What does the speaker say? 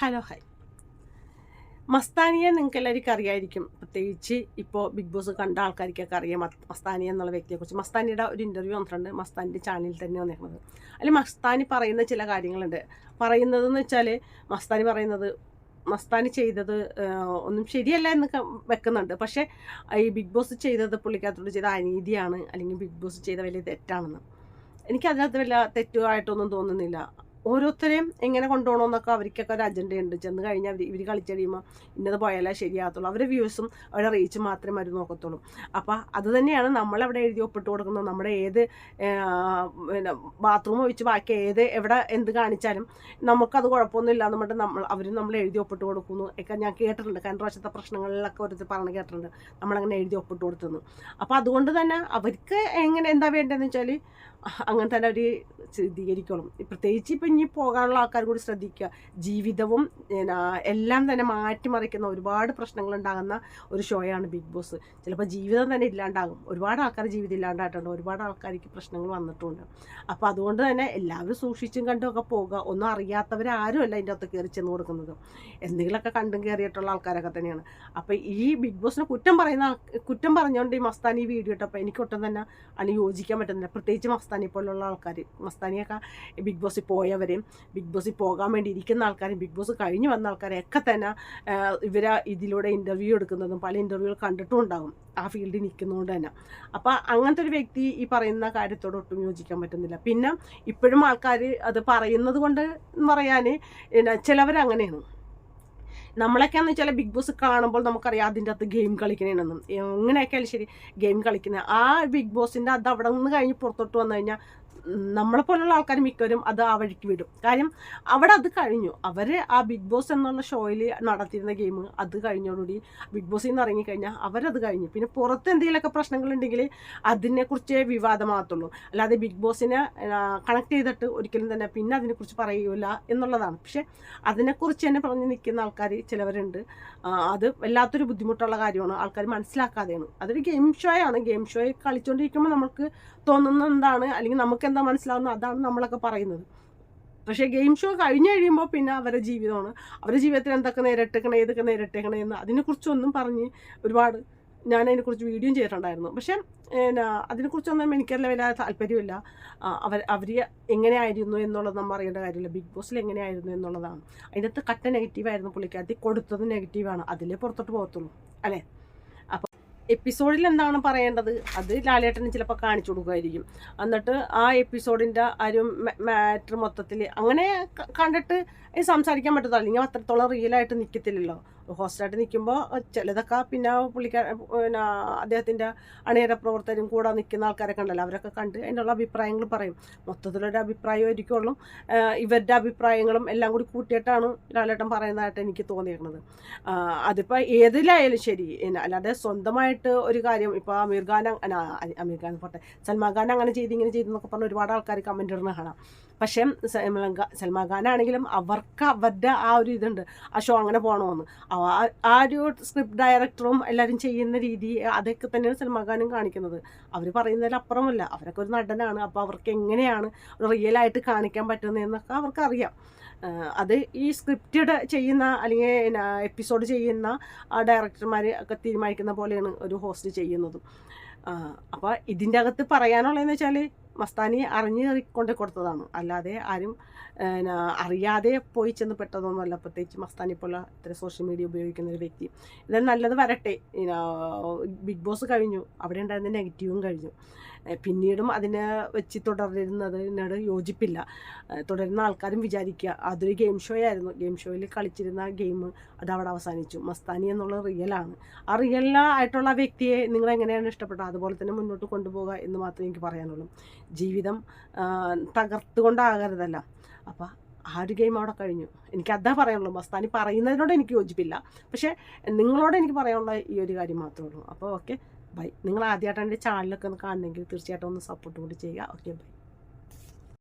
Hello hi മസ്താനിയെ നിങ്ങൾക്ക് എല്ലാവർക്കും അറിയായിരിക്കും. പ്രത്യേകിച്ച് ഇപ്പോൾ ബിഗ് ബോസ് കണ്ട ആൾക്കാർക്കൊക്കെ അറിയാം മസ്താനി എന്നുള്ള വ്യക്തിയെക്കുറിച്ച്. മസ്താനിയുടെ ഒരു ഇന്റർവ്യൂ വന്നിട്ടുണ്ട്. മസ്താനിന്റെ ചാനലിൽ തന്നെ വന്നിരിക്കുന്നത്. അതിൽ മസ്താനി പറയുന്ന ചില കാര്യങ്ങളുണ്ട്. പറയുന്നതെന്ന് വെച്ചാൽ മസ്താനി പറയുന്നത് മസ്താനി ചെയ്തത് ഒന്നും ശരിയല്ല എന്നൊക്കെ വെക്കുന്നുണ്ട്. പക്ഷേ ഈ ബിഗ് ബോസ് ചെയ്തത് പുള്ളിക്കകത്തോട് ചെയ്ത അനീതിയാണ് അല്ലെങ്കിൽ ബിഗ് ബോസ് ചെയ്ത വലിയ തെറ്റാണെന്ന്. എനിക്കതിനകത്ത് വല്ല തെറ്റുമായിട്ടൊന്നും തോന്നുന്നില്ല. ഓരോരുത്തരെയും എങ്ങനെ കൊണ്ടുപോകണമെന്നൊക്കെ അവർക്കൊക്കെ ഒരു അജണ്ടയുണ്ട് ചെന്ന് കഴിഞ്ഞാൽ അവർ ഇവർ കളിച്ചു കഴിയുമ്പോൾ ഇന്നത് പോയാലേ ശരിയാകത്തുള്ളൂ. അവരുടെ വ്യൂസും അവരുടെ റീച്ചും മാത്രമേ അവർ നോക്കത്തുള്ളൂ. അപ്പോൾ അത് തന്നെയാണ് നമ്മളവിടെ എഴുതി ഒപ്പിട്ട് കൊടുക്കുന്നത്. നമ്മുടെ ഏത് പിന്നെ ബാത്റൂം ഒഴിച്ച് ബാക്കി ഏത് എവിടെ എന്ത് കാണിച്ചാലും നമുക്കത് കുഴപ്പമൊന്നുമില്ല എന്നിട്ട് നമ്മൾ അവർ നമ്മൾ എഴുതി ഒപ്പിട്ട് കൊടുക്കുന്നു. ഒക്കെ ഞാൻ കേട്ടിട്ടുണ്ട്. കഴിഞ്ഞ പ്രാവശ്യത്തെ പ്രശ്നങ്ങളിലൊക്കെ ഒരു പറഞ്ഞ് കേട്ടിട്ടുണ്ട്. നമ്മളങ്ങനെ എഴുതി ഒപ്പിട്ട് കൊടുത്തെന്ന്. അപ്പോൾ അതുകൊണ്ട് തന്നെ അവർക്ക് എങ്ങനെ എന്താ വേണ്ടതെന്ന് വെച്ചാൽ അങ്ങനെ തന്നെ അവർ സ്ഥിരീകരിക്കണം പ്രത്യേകിച്ച് ഇപ്പം ഇനി പോകാനുള്ള ആൾക്കാർ കൂടി ശ്രദ്ധിക്കുക. ജീവിതവും എല്ലാം തന്നെ മാറ്റിമറിക്കുന്ന ഒരുപാട് പ്രശ്നങ്ങൾ ഉണ്ടാകുന്ന ഒരു ഷോയാണ് ബിഗ് ബോസ്. ചിലപ്പോൾ ജീവിതം തന്നെ ഇല്ലാണ്ടാകും. ഒരുപാട് ആൾക്കാർ ജീവിതം ഇല്ലാണ്ടായിട്ടുണ്ട്. ഒരുപാട് ആൾക്കാർക്ക് പ്രശ്നങ്ങൾ വന്നിട്ടുണ്ട്. അപ്പോൾ അതുകൊണ്ട് തന്നെ എല്ലാവരും സൂക്ഷിച്ചും കണ്ടും ഒക്കെ പോകുക ഒന്നും അറിയാത്തവരാരും അല്ല അതിന്റെ അകത്ത് കയറി ചെന്ന് കൊടുക്കുന്നത്. എന്തെങ്കിലുമൊക്കെ കണ്ടും കയറിയിട്ടുള്ള ആൾക്കാരൊക്കെ തന്നെയാണ്. അപ്പോൾ ഈ ബിഗ് ബോസിനെ കുറ്റം പറയുന്ന കുറ്റം പറഞ്ഞുകൊണ്ട് ഈ മസ്താൻ ഈ വീഡിയോ ഇട്ടപ്പോൾ എനിക്കൊട്ടും തന്നെ അതിന് യോജിക്കാൻ പറ്റുന്നില്ല. പ്രത്യേകിച്ച് മസ്താനി പോലുള്ള ആൾക്കാർ മസ്താനിയൊക്കെ ബിഗ് ബോസിൽ പോയവരെയും ബിഗ് ബോസിൽ പോകാൻ വേണ്ടി ഇരിക്കുന്ന ആൾക്കാരും ബിഗ് ബോസ് കഴിഞ്ഞ് വന്ന ആൾക്കാരെ ഒക്കെ തന്നെ ഇവരെ ഇതിലൂടെ ഇന്റർവ്യൂ എടുക്കുന്നതും പല ഇന്റർവ്യൂകൾ കണ്ടിട്ടും ഉണ്ടാകും ആ ഫീൽഡിൽ നിൽക്കുന്നതുകൊണ്ട് തന്നെ. അപ്പോൾ അങ്ങനത്തെ ഒരു വ്യക്തി ഈ പറയുന്ന കാര്യത്തോട് ഒട്ടും യോജിക്കാൻ പറ്റുന്നില്ല. പിന്നെ ഇപ്പോഴും ആൾക്കാർ അത് പറയുന്നത് കൊണ്ട് പറയാൻ ചിലവരങ്ങനെയാണ്. നമ്മളൊക്കെയാന്ന് വെച്ചാൽ ബിഗ് ബോസ് കാണുമ്പോൾ നമുക്കറിയാം അതിന്റെ അകത്ത് ഗെയിം കളിക്കണേണെന്നും എങ്ങനെയൊക്കെയാലും ശരി ഗെയിം കളിക്കുന്നത് ആ ബിഗ് ബോസിന്റെ അത് അവിടെ നിന്ന് കഴിഞ്ഞ് പുറത്തോട്ട് വന്നു കഴിഞ്ഞാൽ നമ്മളെ പോലുള്ള ആൾക്കാർ മിക്കവരും അത് ആ വഴിക്ക് വിടും. കാര്യം അവിടെ അത് കഴിഞ്ഞു. അവർ ആ ബിഗ് ബോസ് എന്നുള്ള ഷോയിൽ നടത്തിയിരുന്ന ഗെയിം അത് കഴിഞ്ഞോടുകൂടി ബിഗ് ബോസിൽ നിന്ന് ഇറങ്ങിക്കഴിഞ്ഞാൽ അവരത് കഴിഞ്ഞു. പിന്നെ പുറത്ത് എന്തെങ്കിലുമൊക്കെ പ്രശ്നങ്ങളുണ്ടെങ്കിൽ അതിനെക്കുറിച്ച് വിവാദമാകത്തുള്ളൂ. അല്ലാതെ ബിഗ് ബോസിനെ കണക്ട് ചെയ്തിട്ട് ഒരിക്കലും തന്നെ പിന്നെ അതിനെക്കുറിച്ച് പറയൂല എന്നുള്ളതാണ്. പക്ഷെ അതിനെക്കുറിച്ച് തന്നെ പറഞ്ഞു നിൽക്കുന്ന ആൾക്കാർ ചിലവരുണ്ട്. അത് വല്ലാത്തൊരു ബുദ്ധിമുട്ടുള്ള കാര്യമാണ്. ആൾക്കാർ മനസ്സിലാക്കാതെയാണ്. അതൊരു ഗെയിം ഷോയാണ്. ഗെയിം ഷോയിൽ കളിച്ചുകൊണ്ടിരിക്കുമ്പോൾ നമുക്ക് തോന്നുന്ന എന്താണ് അല്ലെങ്കിൽ നമുക്ക് എന്താ മനസ്സിലാവുന്നത് അതാണ് നമ്മളൊക്കെ പറയുന്നത്. പക്ഷേ ഗെയിം ഷോ കഴിഞ്ഞു കഴിയുമ്പോൾ പിന്നെ അവരുടെ ജീവിതമാണ്. അവരുടെ ജീവിതത്തിൽ എന്തൊക്കെ നേരിട്ടേക്കണേ ഏതൊക്കെ നേരിട്ടേക്കണേ എന്ന് അതിനെക്കുറിച്ചൊന്നും പറഞ്ഞ് ഒരുപാട് ഞാൻ അതിനെക്കുറിച്ച് വീഡിയോ ചെയ്തിട്ടുണ്ടായിരുന്നു. പക്ഷേ പിന്നെ അതിനെക്കുറിച്ചൊന്നും എനിക്കല്ല വലിയ താല്പര്യമില്ല. അവർ അവർ എങ്ങനെയായിരുന്നു എന്നുള്ളത് നമ്മൾ അറിയേണ്ട കാര്യമില്ല. ബിഗ് ബോസിൽ എങ്ങനെയായിരുന്നു എന്നുള്ളതാണ്. അതിനകത്ത് കട്ട നെഗറ്റീവായിരുന്നു പുള്ളിക്കാരത്തി കൊടുത്തത് നെഗറ്റീവാണ് അതിലേ പുറത്തോട്ട് പോകത്തുള്ളൂ. അല്ലേ? എപ്പിസോഡിൽ എന്താണ് പറയേണ്ടത്? അത് ലാലേട്ടന് ചിലപ്പോൾ കാണിച്ചു കൊടുക്കുമായിരിക്കും. എന്നിട്ട് ആ എപ്പിസോഡിന്റെ ഒരു മാറ്റർ മൊത്തത്തിൽ അങ്ങനെ കണ്ടിട്ട് സംസാരിക്കാൻ പറ്റത്തില്ല. അല്ലെങ്കിൽ അത്രത്തോളം റിയലായിട്ട് നിൽക്കത്തില്ലല്ലോ ഹോസ്റ്റായിട്ട് നിൽക്കുമ്പോൾ ചിലതൊക്കെ പിന്നെ പുള്ളിക്കാർ പിന്നെ അദ്ദേഹത്തിന്റെ അണിയര പ്രവർത്തകരും കൂടെ നിൽക്കുന്ന ആൾക്കാരൊക്കെ ഉണ്ടല്ലോ അവരൊക്കെ കണ്ട് അതിനുള്ള അഭിപ്രായങ്ങൾ പറയും. മൊത്തത്തിലൊരു അഭിപ്രായമായിരിക്കുള്ളൂ ഇവരുടെ അഭിപ്രായങ്ങളും എല്ലാം കൂടി കൂട്ടിയിട്ടാണ് ലാലേട്ടൻ പറയുന്നതായിട്ട് എനിക്ക് തോന്നിയിരുന്നത് അതിപ്പോൾ ഏതിലായാലും ശരി അല്ലാതെ സ്വന്തമായിട്ട് ഒരു കാര്യം ഇപ്പോൾ അമീർ ഖാൻ അമീർ ഖാൻ പോട്ടെ സൽമാൻ ഖാൻ അങ്ങനെ ചെയ്ത് ഇങ്ങനെ ചെയ്തെന്നൊക്കെ പറഞ്ഞ് ഒരുപാട് ആൾക്കാർ കമന്റ് ഇടുന്ന കാണാം. പക്ഷേ സൽമാൻ ഖാൻ ആണെങ്കിലും അവർക്ക് അവരുടെ ആ ഒരു ഇതുണ്ട്. ആ ഷോ അങ്ങനെ പോകണമെന്ന് ആ ഒരു സ്ക്രിപ്റ്റ് ഡയറക്ടറും എല്ലാവരും ചെയ്യുന്ന രീതി അതൊക്കെ തന്നെയാണ് സൽമാൻ ഖാനും കാണിക്കുന്നത്. അവർ പറയുന്നതിൽ അപ്പുറമല്ല. അവരൊക്കെ ഒരു നടനാണ്. അപ്പോൾ അവർക്ക് എങ്ങനെയാണ് റിയലായിട്ട് കാണിക്കാൻ പറ്റുന്നതെന്നൊക്കെ അവർക്ക് അറിയാം അത് ഈ സ്ക്രിപ്റ്റഡ് ചെയ്യുന്ന അല്ലെങ്കിൽ എപ്പിസോഡ് ചെയ്യുന്ന ഡയറക്ടർമാർ ഒക്കെ തീരുമാനിക്കുന്ന പോലെയാണ് ഒരു ഹോസ്റ്റ് ചെയ്യുന്നതും. അപ്പോൾ ഇതിന്റെ അകത്ത് പറയാനുള്ളതെന്ന് വെച്ചാൽ മസ്താനി അറിഞ്ഞ് കൊണ്ട് കൊടുത്തതാണ്. അല്ലാതെ ആരും അറിയാതെ പോയി ചെന്ന് പെട്ടതൊന്നുമല്ല. പ്രത്യേകിച്ച് മസ്താനി പോലെ ഇത്ര സോഷ്യൽ മീഡിയ ഉപയോഗിക്കുന്ന ഒരു വ്യക്തി. എന്തായാലും നല്ലത് വരട്ടെ. ബിഗ് ബോസ് കഴിഞ്ഞു. അവിടെ ഉണ്ടായിരുന്ന നെഗറ്റീവും കഴിഞ്ഞു. പിന്നീടും അതിനെ വെച്ച് തുടരുന്നതിനോട് യോജിപ്പില്ല. തുടരുന്ന ആൾക്കാരും വിചാരിക്കുക അതൊരു ഗെയിം ഷോ ആയിരുന്നു. ഗെയിം ഷോയിൽ കളിച്ചിരുന്ന ഗെയിം അത് അവിടെ അവസാനിച്ചു. മസ്താനി എന്നുള്ള റിയലാണ് ആ റിയലായിട്ടുള്ള വ്യക്തിയെ നിങ്ങൾ എങ്ങനെയാണ് ഇഷ്ടപ്പെട്ടത്? അതുപോലെ തന്നെ മുന്നോട്ട് കൊണ്ടുപോകുക എന്ന് മാത്രമേ എനിക്ക് പറയാനുള്ളൂ. ജീവിതം തകർത്തുകൊണ്ടാകരുതല്ല. അപ്പോൾ ആ ഒരു ഗെയിം അവിടെ കഴിഞ്ഞു. എനിക്ക് അതാ പറയാനുള്ളൂ. മസ്താനി പറയുന്നതിനോട് എനിക്ക് യോജിപ്പില്ല. പക്ഷേ നിങ്ങളോട് എനിക്ക് പറയാനുള്ള ഈ ഒരു കാര്യം മാത്രമേ ഉള്ളൂ. അപ്പോൾ ഓക്കെ ബൈ നിങ്ങൾ ആദ്യമായിട്ടാണ് എന്റെ ചാനലൊക്കെ ഒന്ന് കാണണമെങ്കിൽ തീർച്ചയായിട്ടും ഒന്ന് സപ്പോർട്ട് കൂടി ചെയ്യുക. Okay bye